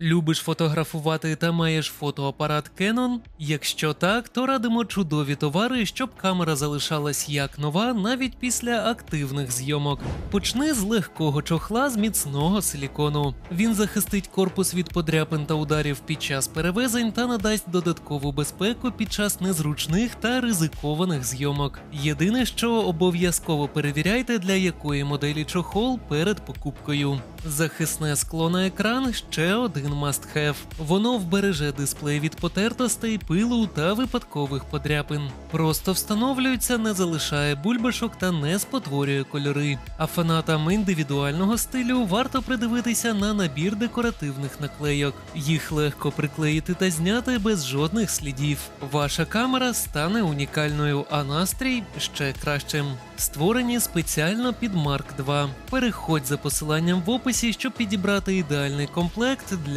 Любиш фотографувати та маєш фотоапарат Canon? Якщо так, то радимо чудові товари, щоб камера залишалась як нова навіть після активних зйомок. Почни з легкого чохла з міцного силікону. Він захистить корпус від подряпин та ударів під час перевезень та надасть додаткову безпеку під час незручних та ризикованих зйомок. Єдине, що обов'язково перевіряйте, для якої моделі чохол перед покупкою. Захисне скло на екран ще один must-have. Воно вбереже дисплей від потертостей, пилу та випадкових подряпин. Просто встановлюється, не залишає бульбашок та не спотворює кольори. А фанатам індивідуального стилю варто придивитися на набір декоративних наклейок. Їх легко приклеїти та зняти без жодних слідів. Ваша камера стане унікальною, а настрій ще кращим. Створені спеціально під Mark 2. Переходь за посиланням в описі, щоб підібрати ідеальний комплект для